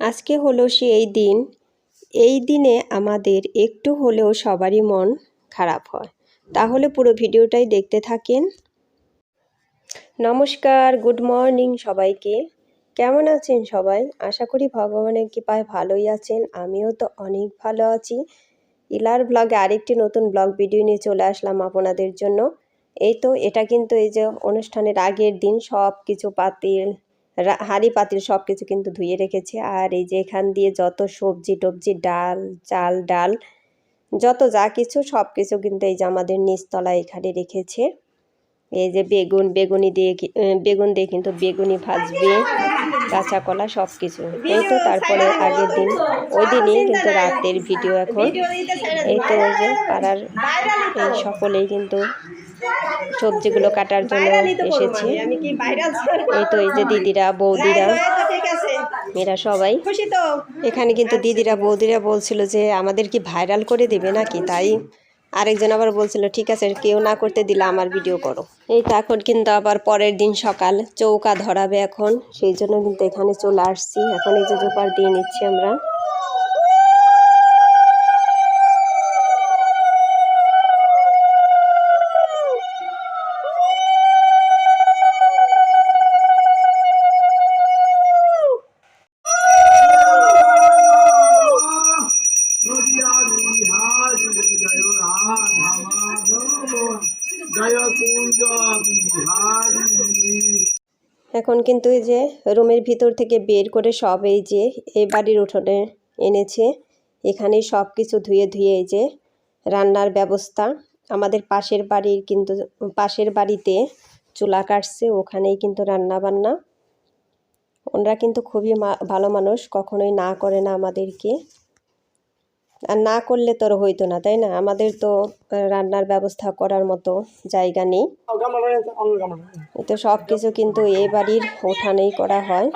আজকে হলো সেই দিন। এই দিনে আমাদের একটু হলেও সবারই মন খারাপ হয়। তাহলে পুরো ভিডিওটাই দেখতে থাকেন। নমস্কার, গুড মর্নিং সবাইকে। কেমন আছেন সবাই? আশা করি ভগবানের কৃপায় ভালোই আছেন। আমিও তো অনেক ভালো আছি। ইলার ব্লগে আরেকটি নতুন ব্লগ ভিডিও নিয়ে চলে আসলাম আপনাদের জন্য। এই তো, এটা কিন্তু এই যে অনুষ্ঠানের আগের দিন সব কিছু পাতিল হাঁড়ি পাতিল সব কিছু কিন্তু ধুয়ে রেখেছি। আর এই যে এখান দিয়ে যত সবজি টবজি, ডাল, চাল, ডাল, যত যা কিছু সব কিছু কিন্তু এই যে আমাদের নিচতলায় এখানে রেখেছে। এই যে বেগুন, বেগুনি দিয়ে বেগুন দিয়ে কিন্তু বেগুনি ভাজবে। কাঁচা কলা সব কিছু এই তো তারপরে আগের দিন। ওই দিনই কিন্তু রাতের ভিডিও এখন। এই তো ওই যে পাড়ার সকলেই কিন্তু সবজিগুলো কাটার জন্য এসেছি। এই তো এই যে দিদিরা বৌদিরা। এরা সবাই। এখানে কিন্তু দিদিরা বৌদিরা বলছিল যে আমাদের কি ভাইরাল করে দেবে নাকি? তাই আরেকজন আবার বলছিল, ঠিক আছে, কেউ না করতে দিলে আমার ভিডিও করো। এই এখন কিন্তু আবার পরের দিন সকাল চৌকা ধরাবে এখন। সেই জন্য কিন্তু এখানে চলে আসছি। এখন এই যে জোপার দিয়ে নিচ্ছি আমরা। এখন কিন্তু এই যে রুমের ভিতর থেকে বের করে সব এই যে এই বাড়ির উঠোনে এনেছে। এখানেই সব কিছু ধুয়ে ধুয়ে এই যে রান্নার ব্যবস্থা। আমাদের পাশের বাড়ির কিন্তু, পাশের বাড়িতে চুলা কাটছে, ওখানেই কিন্তু রান্না বান্না ওনারা কিন্তু খুবই ভালো মানুষ, কখনোই না করে না আমাদেরকে। আর না করলে তোর হইতো না, তাই না? আমাদের তো রান্নার ব্যবস্থা করার মতো জায়গা নেই। তো সব কিছু কিন্তু এই বাড়ির উঠানেই করা হয়।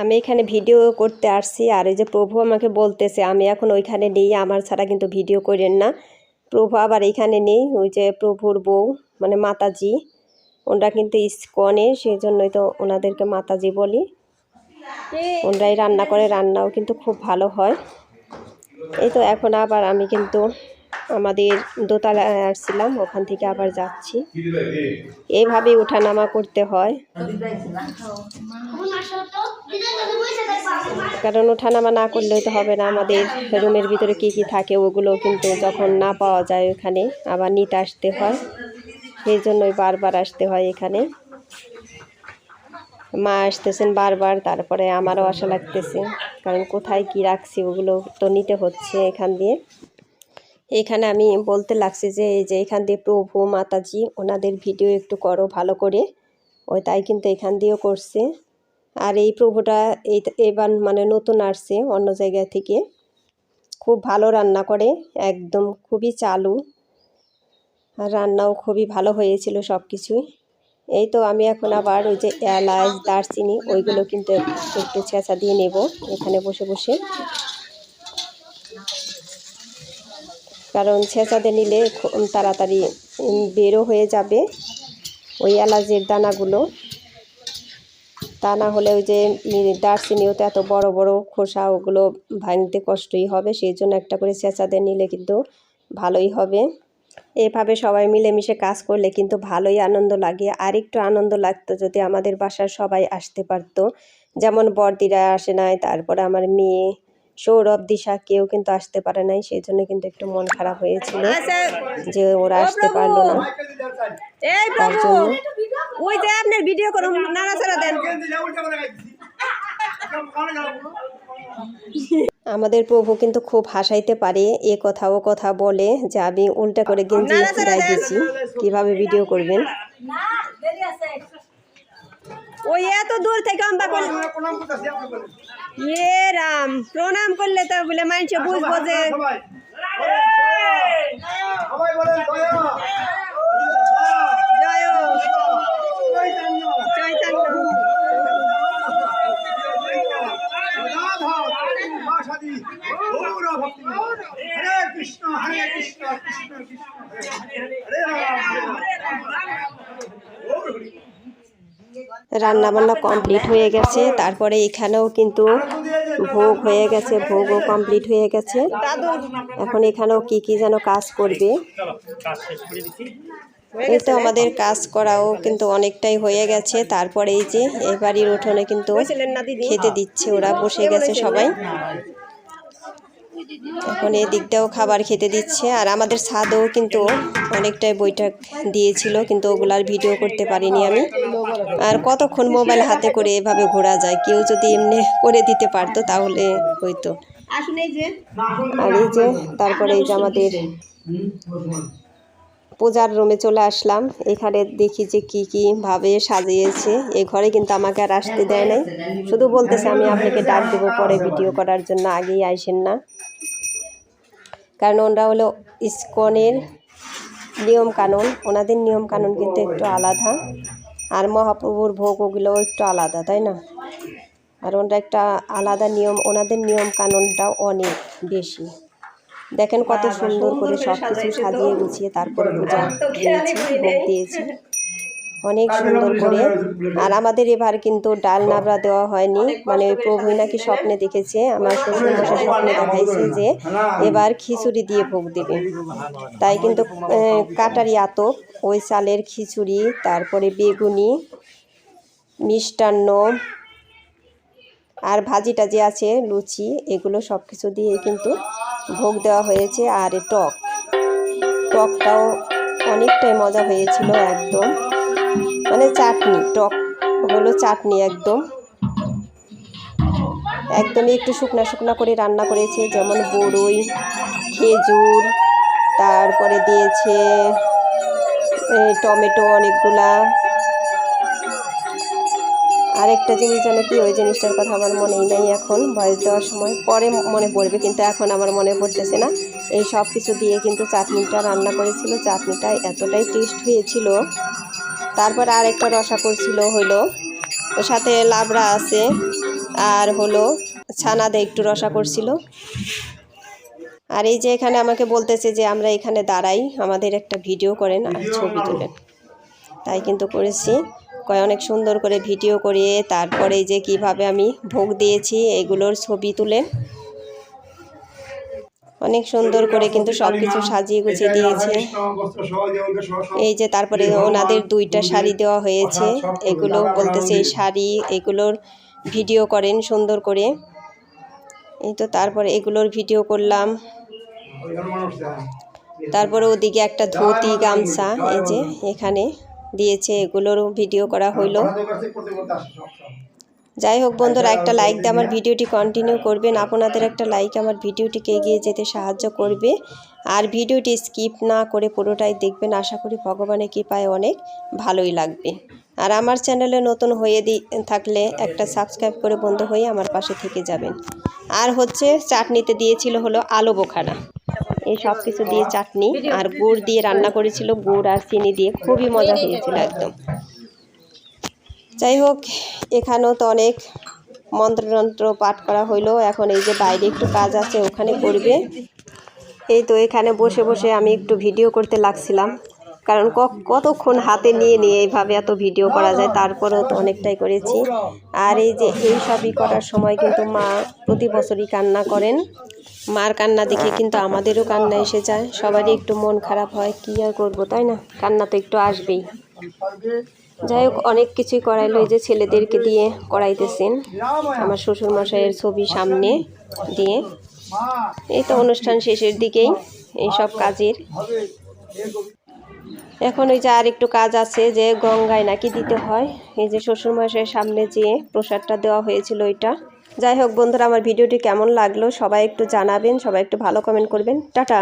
আমি এখানে ভিডিও করতে আসছি আর এই যে প্রভু আমাকে বলতেছে আমি এখন ওইখানে নেই আমার ছাড়া কিন্তু ভিডিও করেন না। প্রভু আবার এখানে নেই ওই যে প্রভুর বউ মানে মাতাজি। ওনারা কিন্তু ইস্কনে সেই জন্যই তো ওনাদেরকে মাতাজি বলি। ওনারাই রান্না করে রান্নাও কিন্তু খুব ভালো হয়। এই তো এখন আবার আমি কিন্তু আমাদের দোতলায় আসছিলাম, ওখান থেকে আবার যাচ্ছি। এইভাবেই ওঠানামা করতে হয়। কারণ ওঠানামা না করলে তো হবে না, আমাদের রুমের ভিতরে কি কি থাকে ওগুলো কিন্তু যখন না পাওয়া যায় ওখানে আবার নিতে আসতে হয়। সেই জন্যই বারবার আসতে হয় এখানে। মা আসতেছেন বারবার, তারপরে আমারও আশা লাগতেছে। কারণ কোথায় কি রাখছি ওগুলো তো নিতে হচ্ছে এখান দিয়ে। এখানে আমি বলতে লাগছি যে, এই যে এখান দিয়ে প্রভু, মাতাজি, ওনাদের ভিডিও একটু করো ভালো করে। ওই তাই কিন্তু এখান দিয়েও করছে। আর এই প্রভুটা এই এবার মানে নতুন আসছে অন্য জায়গা থেকে। খুব ভালো রান্না করে, একদম খুবই চালু। আর রান্নাও খুবই ভালো হয়েছিল সব কিছুই এই তো আমি এখন আবার ওই যে এলাচ, দারচিনি, ওইগুলো কিন্তু একটু ছেঁচা দিয়ে নেব এখানে বসে বসে। কারণ ছেঁচাতে নিলে তাড়াতাড়ি বেরো হয়ে যাবে ওই এলাচের দানাগুলো। তা না হলে ওই যে দারচিনিও তো এত বড় বড় খোসা, ওগুলো ভাঙতে কষ্টই হবে, সেই জন্য একটা করে ছেঁচাতে নিলে কিন্তু ভালোই হবে। এভাবে সবাই মিলেমিশে কাজ করলে কিন্তু ভালোই আনন্দ লাগে। আর একটু আনন্দ লাগতো যদি আমাদের বাসার সবাই আসতে পারতো। যেমন বড়দিরা আসে নাই তারপরে আমার মেয়ে সৌরভ দিশা কেউ কিন্তু আসতে পারে নাই সেই জন্য কিন্তু একটু মন খারাপ হয়েছিল যে ওরা আসতে পারল না। তার জন্য ওই যে আপনার ভিডিও করুন নাড়াচাড়া দেন। আমাদের প্রভু কিন্তু খুব হাসাইতে পারে এ কথা ও কথা বলে যে আমি উল্টা করে গেঞ্জি গায়ে দিয়েছি কীভাবে ভিডিও করবেন? ওই এত দূর থেকে আমরা করলে ইয়ে রাম প্রণাম করলে তো বলে মানুষ বুঝব যে রান্না বান্না কমপ্লিট হয়ে গেছে। তারপরে এখানেও কিন্তু ভোগ হয়ে গেছে, ভোগও কমপ্লিট হয়ে গেছে। এখন এখানেও কি কি যেন কাজ করবে। এই তো আমাদের কাজ করাও কিন্তু অনেকটাই হয়ে গেছে। তারপরে এই যে এই বাড়ির উঠোনে কিন্তু খেতে দিচ্ছে, ওরা বসে গেছে সবাই। এখন এই দিকটাও খাবার খেতে দিচ্ছে। আর আমাদের ছাদেও কিন্তু অনেকটাই বৈঠক দিয়েছিল, কিন্তু ওগুলার ভিডিও করতে পারিনি আমি। আর কতক্ষণ মোবাইল হাতে করে এভাবে ঘোরা যায়? কেউ যদি এমনি করে দিতে পারতো তাহলে হইতো। আসুন আর এই যে, তারপরে এই যে আমাদের পূজার রুমে চলে আসলাম। এখানে দেখি যে কি কি ভাবে সাজিয়েছে। এই ঘরে কিন্তু আমাকে আর আসতে দেয় নাই। শুধু বলতেছে আমি আপনাকে ডাক দেবো পরে ভিডিও করার জন্য, আগেই আইসেন না। কারণ ওনারা হলো ইস্কনের নিয়ম কানুন ওনাদের নিয়ম কানুন কিন্তু একটু আলাদা। আর মহাপ্রভুর ভোগ ওগুলো একটু আলাদা তাই না? আর ওনারা একটা আলাদা নিয়ম ওনাদের নিয়ম কানুনটাও অনেক বেশি। দেখেন কত সুন্দর করে সব কিছু সাজিয়ে গুছিয়ে তারপরে পূজা দিয়েছি ভোগ দিয়েছি। অনেক সুন্দর করে। আর আমাদের এবার কিন্তু ডাল নাবড়া দেওয়া হয়নি। মানে ওই প্রভুই নাকি স্বপ্নে দেখেছে। আমার শ্বশুর মশাই স্বপ্নে দেখাইছে যে এবার খিচুড়ি দিয়ে ভোগ দেবে। তাই কিন্তু কাটারি আতপ ওই চালের খিচুড়ি তারপরে বেগুনি মিষ্টান্ন আর ভাজি টাজি আছে লুচি এগুলো সব কিছু দিয়ে কিন্তু ভোগ দেওয়া হয়েছে। আর এ টক। টকটাও অনেকটাই মজা হয়েছিল একদম। মানে চাটনি, টক হলো চাটনি একদম। একদমই একটু শুকনা শুকনা করে রান্না করেছে, যেমন বড়ই, খেজুর, তারপরে দিয়েছে টমেটো অনেকগুলা। আরেকটা জিনিস যেন কি, ওই জিনিসটার কথা আমার মনেই নেই এখন বয়স দেওয়ার সময়। পরে মনে পড়বে, কিন্তু এখন আমার মনে পড়তেছে না। এই সব কিছু দিয়ে কিন্তু চাটনিটা রান্না করেছিল, চাটনিটা এতটাই টেস্ট হয়েছিল। তারপর আরেকটা রসা করছিল হলো ওর সাথে লাবড়া আছে, আর হলো ছানা দিয়ে একটু রসা করছিল। আর এই যে এখানে আমাকে বলতেছে যে আমরা এখানে দাঁড়াই, আমাদের একটা ভিডিও করেন আর ছবি তোলেন। তাই কিন্তু করেছি। কয় অনেক সুন্দর করে ভিডিও করিয়ে তারপরে যে কীভাবে আমি ভোগ দিয়েছি, এগুলোর ছবি তুলে অনেক সুন্দর করে কিন্তু সব কিছু সাজিয়ে গুছিয়ে দিয়েছে। এই যে তারপরে ওনাদের দুইটা শাড়ি দেওয়া হয়েছে। এগুলো বলতেছে এই শাড়ি, এগুলোর ভিডিও করেন সুন্দর করে। এই তো তারপরে এগুলোর ভিডিও করলাম। তারপরে ওদিকে একটা ধুতি, গামছা, এই যে এখানে দিয়েছে, এগুলোরও ভিডিও করা হইল। যাই হোক বন্ধুরা একটা লাইক দিয়ে আমার ভিডিওটি কন্টিনিউ করবেন। আপনাদের একটা লাইক আমার ভিডিওটিকে এগিয়ে যেতে সাহায্য করবে। আর ভিডিওটি স্কিপ না করে পুরোটাই দেখবেন। আশা করি ভগবানের কৃপায় অনেক ভালোই লাগবে। আর আমার চ্যানেলে নতুন হয়ে দি থাকলে একটা সাবস্ক্রাইব করে বন্ধু হয়ে আমার পাশে থেকে যাবেন। আর হচ্ছে চাটনিতে দিয়েছিল হলো আলু বোখারা এই সব কিছু দিয়ে চাটনি আর গুড় দিয়ে রান্না করেছিল। গুড় আর চিনি দিয়ে খুবই মজা হয়েছিল একদম। যাই হোক, এখানেও তো অনেক মন্ত্রযন্ত্র পাঠ করা হইল। এখন এই যে বাইরে একটু কাজ আছে, ওখানে করবে। এই তো এখানে বসে বসে আমি একটু ভিডিও করতে লাগছিলাম। কারণ কতক্ষণ হাতে নিয়ে নিয়ে এইভাবে এত ভিডিও করা যায়, তারপরেও তো অনেকটাই করেছি। আর এই যে, এই সবই করার সময় কিন্তু মা প্রতি বছরই কান্না করেন। মার কান্না দেখে কিন্তু আমাদেরও কান্না এসে যায়। সবারই একটু মন খারাপ হয়, কী আর করব, তাই না? কান্না তো একটু আসবেই। যাই হোক অনেক কিছুই করাইলো যে ছেলেদেরকে দিয়ে করাইতেছেন আমার শ্বশুর মশাইয়ের ছবি সামনে দিয়ে। এই তো অনুষ্ঠান শেষের দিকেই এই সব কাজের। এখন ওই যে আর একটু কাজ আছে যে গঙ্গায় নাকি দিতে হয়। এই যে শ্বশুর মশাইয়ের সামনে যেয়ে প্রসাদটা দেওয়া হয়েছিল ওইটা। যাই হোক বন্ধুরা, আমার ভিডিওটি কেমন লাগল সবাই একটু জানাবেন, সবাই একটু ভালো কমেন্ট করবেন। টাটা!